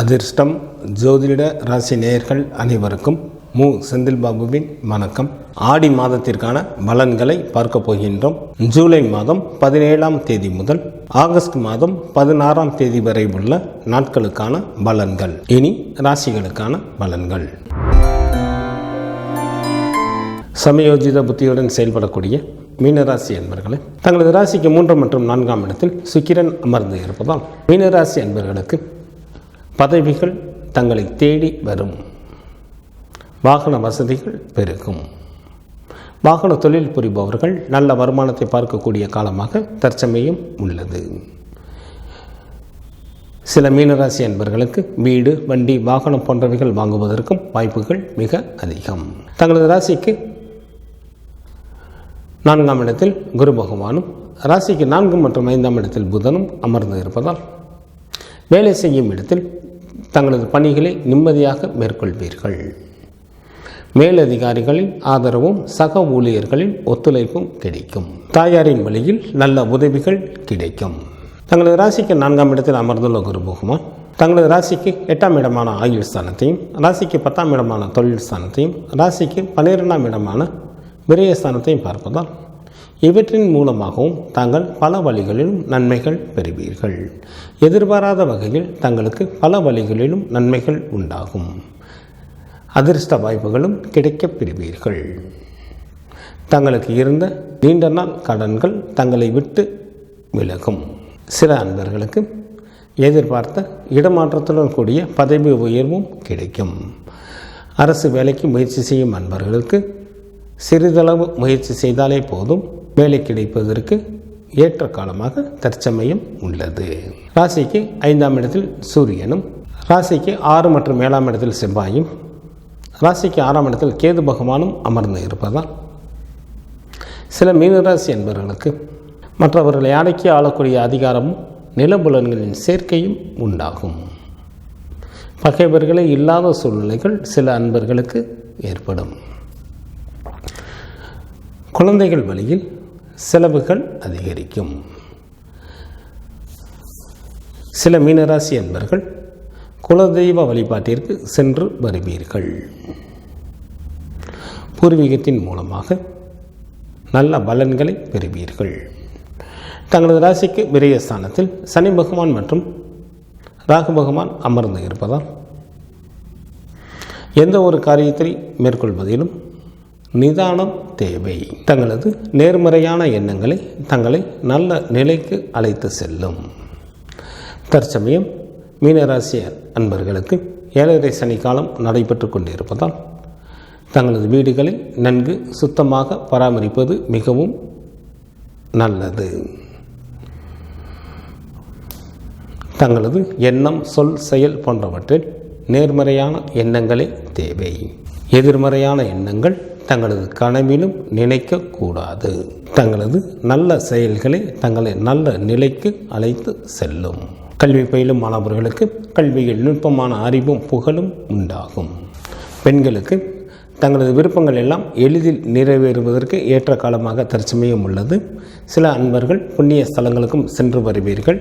அதிர்ஷ்டம் ஜோதிட ராசி நேயர்கள் அனைவருக்கும் மு. செந்தில் பாபுவின் வணக்கம். ஆடி மாதத்திற்கான பலன்களை பார்க்க போகின்றோம். ஜூலை மாதம் பதினேழாம் தேதி முதல் ஆகஸ்ட் மாதம் பதினாறாம் தேதி வரை உள்ள நாட்களுக்கான பலன்கள். இனி ராசிகளுக்கான பலன்கள். சமயோஜித புத்தியுடன் செயல்படக்கூடிய மீனராசி அன்பர்களே தங்களது ராசிக்கு மூன்று மற்றும் நான்காம் இடத்தில் சுக்கிரன் அமர்ந்து இருப்பதால் மீனராசி அன்பர்களுக்கு பதவிகள் தங்களை தேடி வரும். வாகன வசதிகள் பெருகும். வாகன தொழில் புரிபவர்கள் நல்ல வருமானத்தை பார்க்கக்கூடிய காலமாக தற்சமயம் உள்ளது. சில மீனராசி அன்பர்களுக்கு வீடு வண்டி வாகனம் போன்றவைகள் வாங்குவதற்கும் வாய்ப்புகள் மிக அதிகம். தங்களது ராசிக்கு நான்காம் இடத்தில் குரு பகவானும் ராசிக்கு நான்கு மற்றும் ஐந்தாம் இடத்தில் புதனும் அமர்ந்து இருப்பதால் வேலை செய்யும் இடத்தில் தங்களது பணிகளை நிம்மதியாக மேற்கொள்வீர்கள். மேலதிகாரிகளின் ஆதரவும் சக ஊழியர்களின் ஒத்துழைப்பும் கிடைக்கும். தாயாரின் வழியில் நல்ல உதவிகள் கிடைக்கும். தங்களது ராசிக்கு நான்காம் இடத்தில் அமர்ந்துள்ள குரு பகவான் தங்களது ராசிக்கு எட்டாம் இடமான ஆயுள் ஸ்தானத்தையும் ராசிக்கு பத்தாம் இடமான தொழில் ஸ்தானத்தையும் ராசிக்கு பன்னிரெண்டாம் இடமான விரயஸ்தானத்தையும் பார்ப்பதால் இவற்றின் மூலமாகவும் தாங்கள் பல வழிகளிலும் நன்மைகள் பெறுவீர்கள். எதிர்பாராத வகையில் தங்களுக்கு பல வழிகளிலும் நன்மைகள் உண்டாகும். அதிர்ஷ்ட வாய்ப்புகளும் கிடைக்கப் பெறுவீர்கள். தங்களுக்கு இருந்த நீண்ட நாள் கடன்கள் தங்களை விட்டு விலகும். சில அன்பர்களுக்கு எதிர்பார்த்த இடமாற்றத்துடன் கூடிய பதவி உயர்வும் கிடைக்கும். அரசு வேலைக்கு முயற்சி செய்யும் அன்பர்களுக்கு சிறிதளவு முயற்சி செய்தாலே போதும். வேலை கிடைப்பதற்கு ஏற்ற காலமாக தற்சமயம் உள்ளது. ராசிக்கு ஐந்தாம் இடத்தில் சூரியனும் ராசிக்கு ஆறு மற்றும் ஏழாம் இடத்தில் செவ்வாயும் ராசிக்கு ஆறாம் இடத்தில் கேது பகவானும் அமர்ந்து இருப்பதால் சில மீனராசி என்பவர்களுக்கு மற்றவர்களை அடக்கி ஆளக்கூடிய அதிகாரமும் நிலபுலன்களின் சேர்க்கையும் உண்டாகும். பகைவர்களே இல்லாத சூழ்நிலைகள் சில அன்பர்களுக்கு ஏற்படும். குழந்தைகள் வழியில் செலவுகள் அதிகரிக்கும். சில மீனராசி அன்பர்கள் குலதெய்வ வழிபாட்டிற்கு சென்று வருவீர்கள். பூர்வீகத்தின் மூலமாக நல்ல பலன்களை பெறுவீர்கள். தங்களது ராசிக்கு விரயஸ்தானத்தில் சனி பகவான் மற்றும் ராகு பகவான் அமர்ந்து இருப்பதால் எந்த ஒரு காரியத்தை மேற்கொள்வதிலும் நிதானம் தேவை. தங்களது நேர்மறையான எண்ணங்களை தங்களை நல்ல நிலைக்கு அழைத்து செல்லும். தற்சமயம் மீனராசிய அன்பர்களுக்கு ஏழரை சனி காலம் நடைபெற்று கொண்டிருப்பதால் தங்களது வீடுகளை நன்கு சுத்தமாக பராமரிப்பது மிகவும் நல்லது. தங்களது எண்ணம் சொல் செயல் போன்றவற்றில் நேர்மறையான எண்ணங்களே தேவை. எதிர்மறையான எண்ணங்கள் தங்களது கனவிலும் நினைக்கக்கூடாது. தங்களது நல்ல செயல்களை தங்களை நல்ல நிலைக்கு அழைத்து செல்லும். கல்வி பயிலும் மாணவர்களுக்கு கல்வியில் நுட்பமான அறிவும் புகழும் உண்டாகும். பெண்களுக்கு தங்களது விருப்பங்கள் எல்லாம் எளிதில் நிறைவேறுவதற்கு ஏற்ற காலமாக தற்சமயம் உள்ளது. சில அன்பர்கள் புண்ணிய ஸ்தலங்களுக்கும் சென்று வருவீர்கள்.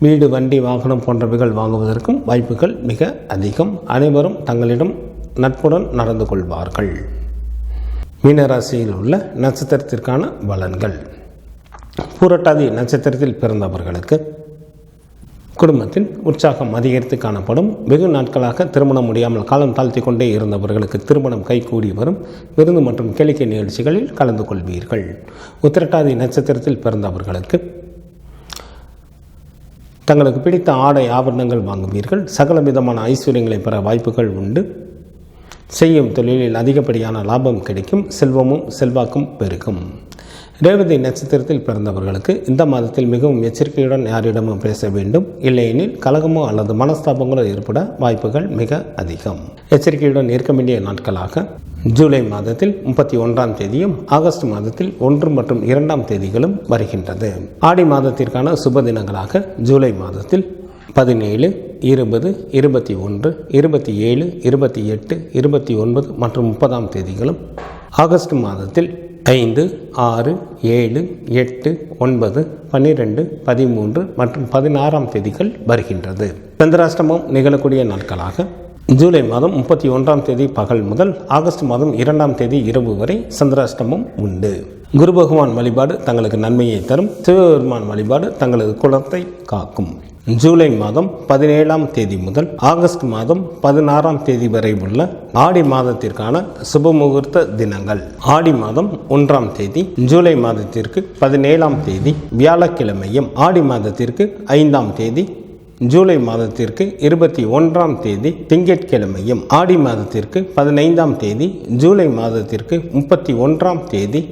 வீடு வண்டி வாகனம் போன்றவைகள் வாங்குவதற்கும் வாய்ப்புகள் மிக அதிகம். அனைவரும் தங்களிடம் நட்புடன் நடந்து கொள்வார்கள். மீனராசியில் உள்ள நட்சத்திரத்திற்கான பலன்கள். பூரட்டாதி நட்சத்திரத்தில் பிறந்தவர்களுக்கு குடும்பத்தில் உற்சாகம் அதிகரித்து காணப்படும். வெகு நாட்களாக திருமணம் முடியாமல் காலம் தாழ்த்தி கொண்டே இருந்தவர்களுக்கு திருமணம் கைகூடி வரும். விருந்து மற்றும் கேளிக்கை நிகழ்ச்சிகளில் கலந்து கொள்வீர்கள். உத்திரட்டாதி நட்சத்திரத்தில் பிறந்தவர்களுக்கு தங்களுக்கு பிடித்த ஆடை ஆபரணங்கள் வாங்குவீர்கள். சகல விதமான ஐஸ்வர்யங்களை பெற வாய்ப்புகள் உண்டு. செய்யும் தொழிலில் அதிகப்படியான லாபம் கிடைக்கும் செல்வமும் செல்வாக்கும் பெருகும். ரேவதி நட்சத்திரத்தில் பிறந்தவர்களுக்கு இந்த மாதத்தில் மிகவும் எச்சரிக்கையுடன் யாரிடமும் பேச வேண்டும். இல்லையெனில் கலகமோ அல்லது மனஸ்தாபங்களோ ஏற்பட வாய்ப்புகள் மிக அதிகம். எச்சரிக்கையுடன் இருக்க வேண்டிய நாட்களாக ஜூலை மாதத்தில் முப்பத்தி ஒன்றாம் தேதியும் ஆகஸ்ட் மாதத்தில் ஒன்று மற்றும் இரண்டாம் தேதிகளும் வருகின்றது. ஆடி மாதத்திற்கான சுப தினங்களாக ஜூலை மாதத்தில் பதினேழு இருபது இருபத்தி ஒன்று இருபத்தி ஏழு இருபத்தி எட்டு இருபத்தி ஒன்பது மற்றும் முப்பதாம் தேதிகளும் ஆகஸ்ட் மாதத்தில் ஐந்து ஆறு ஏழு எட்டு ஒன்பது பன்னிரெண்டு பதிமூன்று மற்றும் பதினாறாம் தேதிகள் வருகின்றது. சந்திராஷ்டமம் நிகழக்கூடிய நாட்களாக ஜூலை மாதம் முப்பத்தி ஒன்றாம் தேதி பகல் முதல் ஆகஸ்ட் மாதம் இரண்டாம் தேதி இரவு வரை சந்திராஷ்டமம் உண்டு. குரு பகவான் வழிபாடு தங்களுக்கு நன்மையை தரும். சிவபெருமான் வழிபாடு தங்களது குலத்தை காக்கும். ஜூலை மாதம் பதினேழாம் தேதி முதல் ஆகஸ்ட் மாதம் பதினாறாம் தேதி வரை உள்ள ஆடி மாதத்திற்கான சுபமுகூர்த்த தினங்கள். ஆடி மாதம் ஒன்றாம் தேதி ஜூலை மாதத்திற்கு பதினேழாம் தேதி வியாழக்கிழமையும் ஆடி மாதத்திற்கு ஐந்தாம் தேதி ஜூலை மாதத்திற்கு இருபத்தி ஒன்றாம் தேதி திங்கட்கிழமையும் ஆடி மாதத்திற்கு பதினைந்தாம் தேதி ஜூலை மாதத்திற்கு முப்பத்தி ஒன்றாம் தேதி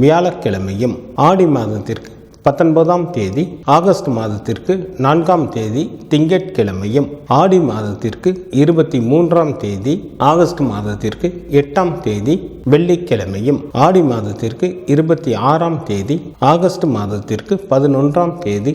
வியாழக்கிழமையும் ஆடி மாதத்திற்கு பத்தொன்பதாம் தேதி ஆகஸ்ட் மாதத்திற்கு நான்காம் தேதி திங்கட்கிழமையும் ஆடி மாதத்திற்கு இருபத்தி மூன்றாம் தேதி ஆகஸ்ட் மாதத்திற்கு எட்டாம் தேதி வெள்ளிக்கிழமையும் ஆடி மாதத்திற்கு இருபத்தி ஆறாம் தேதி ஆகஸ்ட் மாதத்திற்கு பதினொன்றாம் தேதி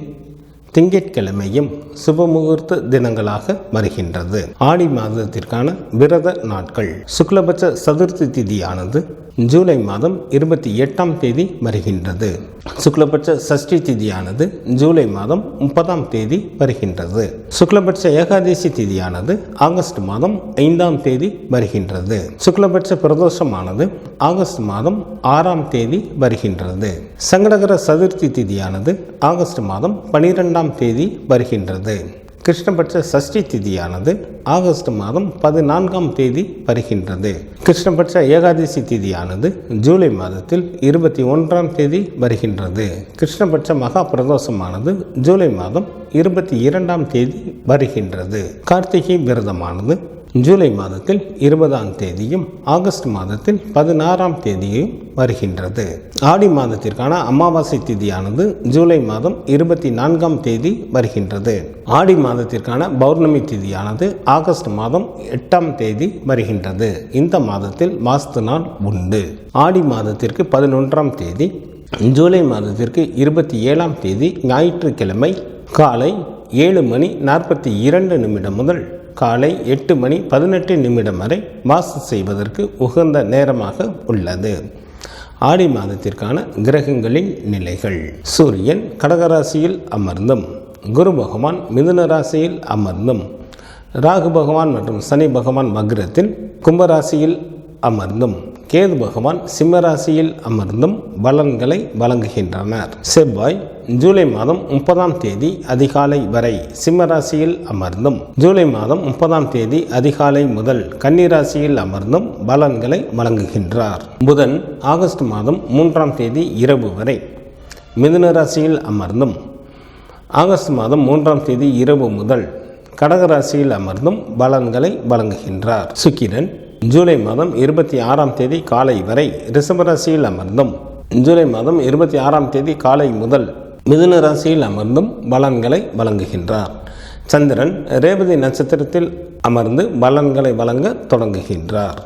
திங்கட்கிழமையும் சுபமுகூர்த்த தினங்களாக வருகின்றது. ஆடி மாதத்திற்கான விரத நாட்கள். சுக்லபட்ச சதுர்த்தி திதியானது ஜூலை மாதம் இருபத்தி எட்டாம் தேதி வருகின்றது. சுக்லபட்ச சஷ்டி திதியானது ஜூலை மாதம் முப்பதாம் தேதி வருகின்றது. சுக்லபட்ச ஏகாதசி திதியானது ஆகஸ்ட் மாதம் ஐந்தாம் தேதி வருகின்றது. சுக்லபட்ச பிரதோஷமானது ஆகஸ்ட் மாதம் ஆறாம் தேதி வருகின்றது. சங்கடகர சதுர்த்தி திதியானது ஆகஸ்ட் மாதம் பனிரெண்டாம் தேதி வருகின்றது. கிருஷ்ணபட்ச சஷ்டி திதியானது ஆகஸ்ட் மாதம் பதினான்காம் தேதி வருகின்றது. கிருஷ்ணபட்ச ஏகாதசி திதியானது ஜூலை மாதத்தில் இருபத்தி ஒன்றாம் தேதி வருகின்றது. கிருஷ்ணபட்ச மகா பிரதோஷமானது ஜூலை மாதம் இருபத்தி இரண்டாம் தேதி வருகின்றது. கார்த்திகை விரதமானது ஜூலை மாதத்தில் இருபதாம் தேதியும் ஆகஸ்ட் மாதத்தில் பதினாறாம் தேதியும் வருகின்றது. ஆடி மாதத்திற்கான அமாவாசை திதியானது ஜூலை மாதம் இருபத்தி நான்காம் தேதி வருகின்றது. ஆடி மாதத்திற்கான பௌர்ணமி திதியானது ஆகஸ்ட் மாதம் எட்டாம் தேதி வருகின்றது. இந்த மாதத்தில் வாஸ்து நாள் உண்டு. ஆடி மாதத்திற்கு பதினொன்றாம் தேதி ஜூலை மாதத்திற்கு இருபத்தி ஏழாம் தேதி ஞாயிற்றுக்கிழமை காலை ஏழு மணி நாற்பத்தி இரண்டு நிமிடம் முதல் காலை எட்டு மணி பதினெட்டு நிமிடம் வரை வாசு செய்வதற்கு உகந்த நேரமாக உள்ளது. ஆடி மாதத்திற்கான கிரகங்களின் நிலைகள். சூரியன் கடகராசியில் அமர்ந்தும் குரு பகவான் மிதுன ராசியில் அமர்ந்தும் ராகு பகவான் மற்றும் சனி பகவான் மகரத்தில் கும்பராசியில் அமர்ந்தும். கேது பகவான் சிம்மராசியில் அமர்ந்தும் பலன்களை வழங்குகின்றனர். செவ்வாய் ஜூலை மாதம் முப்பதாம் தேதி அதிகாலை வரை சிம்மராசியில் அமர்ந்தும் ஜூலை மாதம் முப்பதாம் தேதி அதிகாலை முதல் கன்னிராசியில் அமர்ந்தும் பலன்களை வழங்குகின்றார். புதன் ஆகஸ்ட் மாதம் மூன்றாம் தேதி இரவு வரை மிதுன ராசியில் அமர்ந்தும் ஆகஸ்ட் மாதம் மூன்றாம் தேதி இரவு முதல் கடகராசியில் அமர்ந்தும் பலன்களை வழங்குகின்றார். சுக்கிரன் ஜூலை மாதம் இருபத்தி ஆறாம் தேதி காலை வரை ரிஷபராசியில் அமர்ந்தும். ஜூலை மாதம் இருபத்தி ஆறாம் தேதி காலை முதல் மிதுன ராசியில் அமர்ந்தும் பலன்களை வழங்குகின்றார். சந்திரன் ரேவதி நட்சத்திரத்தில் அமர்ந்து பலன்களை வழங்க தொடங்குகின்றார்.